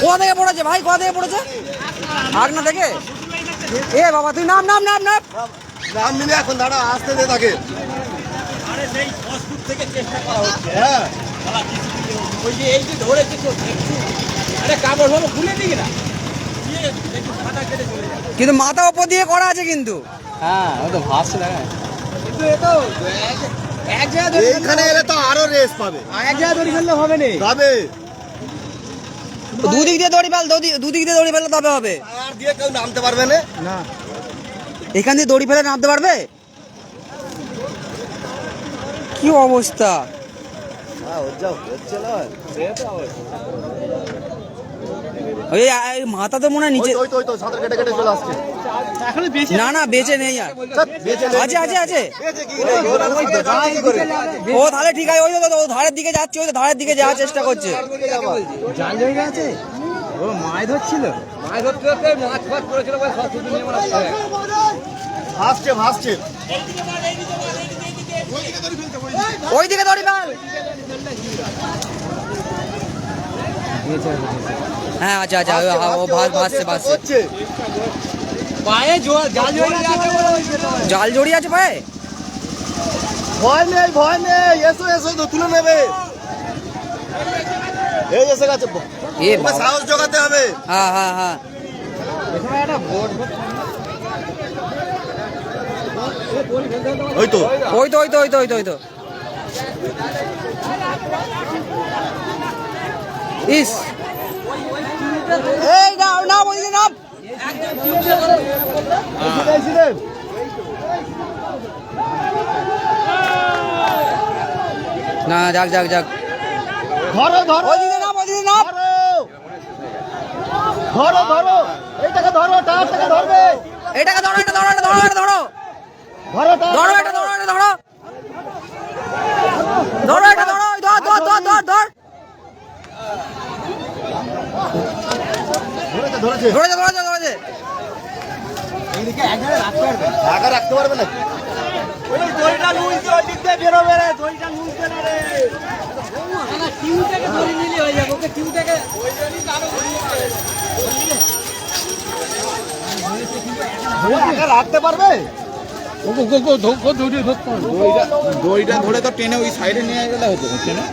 কোথা থেকে পড়েছে ভাই? কোথা থেকে পড়েছে? আগনা থেকে? এ বাবা তুই নাম নাম নাম নাম। নাম নিলে এখন দাঁড়া আসতে দে তাকে। হ্যাঁ। কিন্তু মাথা ওপর দিয়ে করা আছে কিন্তু। হ্যাঁ ও তো ভাসছে দেখা কিন্তু এ তো এইখানে এলে তো আরও রেস পাবে। এক জায়গায় ফেললে হবে না। পাবে। দুদিক দিয়ে দড়ি ফেল দুদি- দুদিক দিয়ে দড়ি ফেললে তবে হবে। আর দিয়ে কেউ নামতে পারবে না। না। এখান দিয়ে দড়ি ফেলে নামতে পারবে? কি অবস্থা। ওই মাথা তো মনে হয় নিচে ওই তো ওই তো সাঁতার কেটে কেটে চলে আসছে। না না বেঁচে নেই আর। আছে আছে আছে? ও তাহলে ঠিক আছে ওই তো ও ধারের দিকে যাচ্ছে ওই তো ধারের দিকে যাওয়ার চেষ্টা করছে। জাল জায়গা আছে ও মাছ ধরছিল? মাছ ধরতে ধরতে মাছ করেছিল ভাসছে ভাসছে। ওই দিকে দড়ি ফেল। হ্যাঁ আচ্ছা আচ্ছা ও- ভাস ভাসছে ভাসছে পায়ে জাল জড়িয়ে আছে পায়ে? ভয় নেই ভয় নেই এসো এসো তো তুলে নেবে। এই এসে গেছে এ সাহস জোগাতে হবে। হ্যাঁ হ্যাঁ হ্যাঁ। এখানে একটা বোট ওই তো। ওই তো ওই তো ওই তো ওই তো ওই তো। ইস। এই নাম নাম ওইদিকে নাম না যাক যাক যাক। ধরো ধরো। ওইদিকে নাম ধরো। ধরো এইটাকে ধরো টায়ারটাকে ধরবে। এটাকে ধরো এটা ধরো এটা ধরো এটা ধরো। ধরো ধরো এটা ধরো এটা ধরো। ধরো এটা ধরো ওই ধর ধর ধর ধর ধর ধরেছে ধরেছে। ধরেছে ধরেছে ধরেছে। ঢাকা রাখতে পারবে না। ঢাকা রাখতে পারবে দড়িটা ধরে তো টেনে ওই সাইডে নিয়ে গেলে হতো টেনে